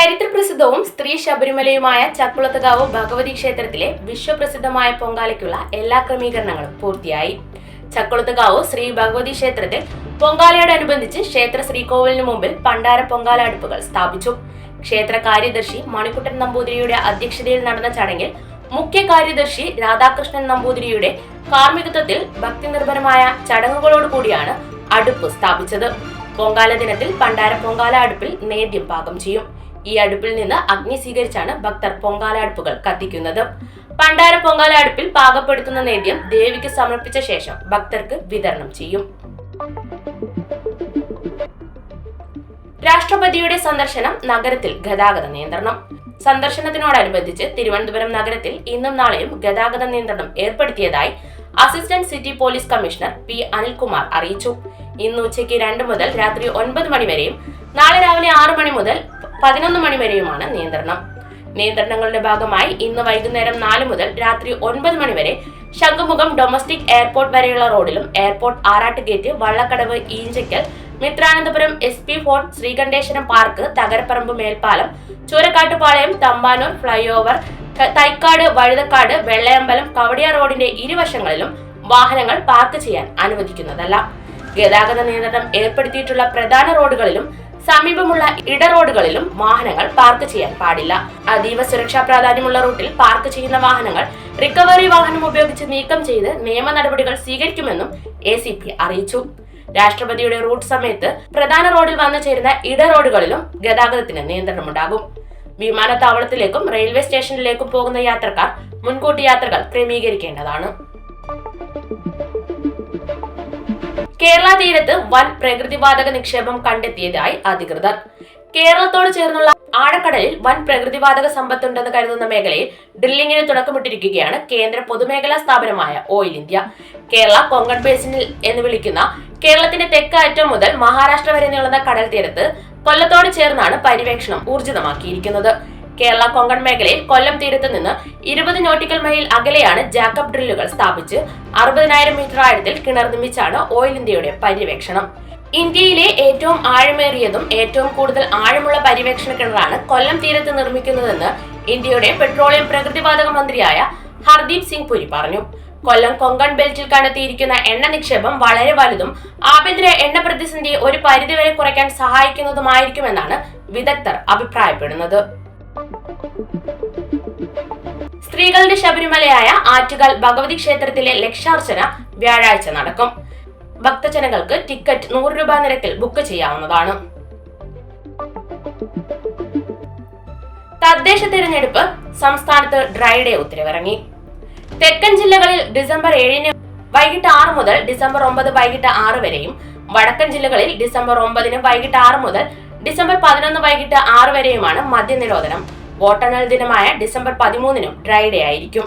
ചരിത്രപ്രസിദ്ധവും സ്ത്രീ ശബരിമലയുമായ ചക്കുളത്തുകാവ് ഭഗവതി ക്ഷേത്രത്തിലെ വിശ്വപ്രസിദ്ധമായ പൊങ്കാലയ്ക്കുള്ള എല്ലാ ക്രമീകരണങ്ങളും പൂർത്തിയായി. ചക്കുളത്തുകാവ് ശ്രീ ഭഗവതി ക്ഷേത്രത്തിൽ പൊങ്കാലയോടനുബന്ധിച്ച് ക്ഷേത്ര ശ്രീകോവിലിന് മുമ്പിൽ പണ്ടാര പൊങ്കാല അടുപ്പുകൾ സ്ഥാപിച്ചു. ക്ഷേത്ര കാര്യദർശി മണിക്കുട്ടൻ നമ്പൂതിരിയുടെ അധ്യക്ഷതയിൽ നടന്ന ചടങ്ങിൽ മുഖ്യ കാര്യദർശി രാധാകൃഷ്ണൻ നമ്പൂതിരിയുടെ കാർമ്മികത്വത്തിൽ ഭക്തി ഭക്തിനിർഭരമായ ചടങ്ങുകളോടുകൂടിയാണ് അടുപ്പ് സ്ഥാപിച്ചത്. പൊങ്കാല ദിനത്തിൽ പണ്ടാര പൊങ്കാല അടുപ്പിൽ നേദ്യം പാകം ചെയ്യും. ഈ അടുപ്പിൽ നിന്ന് അഗ്നി സ്വീകരിച്ചാണ് ഭക്തർ പൊങ്കാലടുപ്പുകൾ കത്തിക്കുന്നത്. പണ്ടാര പൊങ്കാല അടുപ്പിൽ പാകപ്പെടുത്തുന്ന നേദ്യം ദേവിക്ക് സമർപ്പിച്ച ശേഷം ഭക്തർക്ക് വിതരണം ചെയ്യും. രാഷ്ട്രപതിയുടെ സന്ദർശനം നഗരത്തിൽ ഗതാഗത നിയന്ത്രണം. സന്ദർശനത്തിനോടനുബന്ധിച്ച് തിരുവനന്തപുരം നഗരത്തിൽ ഇന്നും നാളെയും ഗതാഗത നിയന്ത്രണം ഏർപ്പെടുത്തിയതായി assistant city police commissioner P Anilkumar അറിയിച്ചു. ഇന്ന് ഉച്ചയ്ക്ക് രണ്ട് മുതൽ രാത്രി ഒൻപത് മണി വരെയും നാളെ രാവിലെ ആറ് മണി മുതൽ പതിനൊന്ന് മണി വരെയുമാണ് നിയന്ത്രണം. നിയന്ത്രണങ്ങളുടെ ഭാഗമായി ഇന്ന് വൈകുന്നേരം നാല് മുതൽ രാത്രി ഒൻപത് മണി വരെ ശംഖുമുഖം ഡൊമസ്റ്റിക് എയർപോർട്ട് വരെയുള്ള റോഡിലും airport Arattu gate Vallakkadavu Enchakkal Mithranandapuram S P fort Sreekanteswaram park Thakarapparambu മേൽപ്പാലം ചൂരക്കാട്ടുപാളയം തമ്പാനൂർ ഫ്ലൈഓവർ തൈക്കാട് വഴുതക്കാട് വെള്ളയമ്പലം കവടിയ റോഡിന്റെ ഇരുവശങ്ങളിലും വാഹനങ്ങൾ പാർക്ക് ചെയ്യാൻ അനുവദിക്കുന്നതല്ല. ഗതാഗത നിയന്ത്രണം ഏർപ്പെടുത്തിയിട്ടുള്ള പ്രധാന റോഡുകളിലും സമീപമുള്ള ഇടറോഡുകളിലും വാഹനങ്ങൾ പാർക്ക് ചെയ്യാൻ പാടില്ല. അതീവ സുരക്ഷാ പ്രാധാന്യമുള്ള റൂട്ടിൽ പാർക്ക് ചെയ്യുന്ന വാഹനങ്ങൾ റിക്കവറി വാഹനം ഉപയോഗിച്ച് നീക്കം ചെയ്ത് നിയമ നടപടികൾ സ്വീകരിക്കുമെന്നും എ അറിയിച്ചു. രാഷ്ട്രപതിയുടെ റൂട്ട് സമയത്ത് പ്രധാന റോഡിൽ വന്നു ചേരുന്ന ഇടറോഡുകളിലും ഗതാഗതത്തിന് നിയന്ത്രണമുണ്ടാകും. വിമാനത്താവളത്തിലേക്കും റെയിൽവേ സ്റ്റേഷനിലേക്കും പോകുന്ന യാത്രക്കാർ മുൻകൂട്ടി യാത്രകൾ ക്രമീകരിക്കേണ്ടതാണ്. കേരള തീരത്ത് വൻ പ്രകൃതിവാതക നിക്ഷേപം കണ്ടെത്തിയതായി അധികൃതർ. കേരളത്തോട് ചേർന്നുള്ള ആഴക്കടലിൽ വൻ പ്രകൃതിവാതക സമ്പത്തുണ്ടെന്ന് കരുതുന്ന മേഖലയിൽ ഡ്രില്ലിംഗിന് തുടക്കമിട്ടിരിക്കുകയാണ് കേന്ദ്ര പൊതുമേഖലാ സ്ഥാപനമായ ഓയിൽ ഇന്ത്യ. കേരള കൊങ്കൺ ബേസിനിൽ എന്ന് വിളിക്കുന്ന കേരളത്തിന്റെ തെക്ക് അറ്റം മുതൽ മഹാരാഷ്ട്ര വരെ നീളുന്ന കടൽ തീരത്ത് കൊല്ലത്തോട് ചേർന്നാണ് പര്യവേക്ഷണം ഊർജിതമാക്കിയിരിക്കുന്നത്. കേരള കൊങ്കൺ മേഖലയിൽ കൊല്ലം തീരത്ത് നിന്ന് ഇരുപത് നോട്ടിക്കൽ മൈൽ അകലെയാണ് ജാക്കബ് ഡ്രില്ലുകൾ സ്ഥാപിച്ച് അറുപതിനായിരം മീറ്റർ ആഴത്തിൽ കിണർ നിർമ്മിച്ചാണ് ഓയിൽ ഇന്ത്യയുടെ പര്യവേക്ഷണം. ഇന്ത്യയിലെ ഏറ്റവും ആഴമേറിയതും ഏറ്റവും കൂടുതൽ ആഴമുള്ള പര്യവേക്ഷണ കിണറാണ് കൊല്ലം തീരത്ത് നിർമ്മിക്കുന്നതെന്ന് ഇന്ത്യയുടെ പെട്രോളിയം പ്രകൃതിവാതക മന്ത്രിയായ ഹർദീപ് സിംഗ് പുരി പറഞ്ഞു. കൊല്ലം കൊങ്കൺ ബെൽറ്റിൽ കണ്ടെത്തിയിരിക്കുന്ന എണ്ണ നിക്ഷേപം വളരെ വലുതും ആഭ്യന്തര എണ്ണ പ്രതിസന്ധി ഒരു പരിധിവരെ കുറയ്ക്കാൻ സഹായിക്കുന്നതുമായിരിക്കുമെന്നാണ് വിദഗ്ധർ അഭിപ്രായപ്പെടുന്നത്. സ്ത്രീകളുടെ ശബരിമലയായ ആറ്റുകാൽ ഭഗവതി ക്ഷേത്രത്തിലെ ലക്ഷാർച്ചന വ്യാഴാഴ്ച നടക്കും. ഭക്തജനങ്ങൾക്ക് ടിക്കറ്റ് നൂറ് രൂപ നിരക്കിൽ ബുക്ക് ചെയ്യാവുന്നതാണ്. തദ്ദേശ തെരഞ്ഞെടുപ്പ് സംസ്ഥാനത്ത് ഡ്രൈഡേ ഉത്തരവിറങ്ങി. തെക്കൻ ജില്ലകളിൽ ഡിസംബർ ഏഴിന് വൈകിട്ട് ആറ് മുതൽ ഡിസംബർ ഒമ്പത് വൈകിട്ട് ആറ് വരെയും വടക്കൻ ജില്ലകളിൽ ഡിസംബർ ഒമ്പതിന് വൈകിട്ട് ആറ് മുതൽ ഡിസംബർ പതിനൊന്ന് വൈകിട്ട് ആറ് വരെയുമാണ് മദ്യനിരോധനം. വോട്ടെണ്ണൽ ദിനമായ ഡിസംബർ പതിമൂന്നിനും ഡ്രൈ ഡേ ആയിരിക്കും.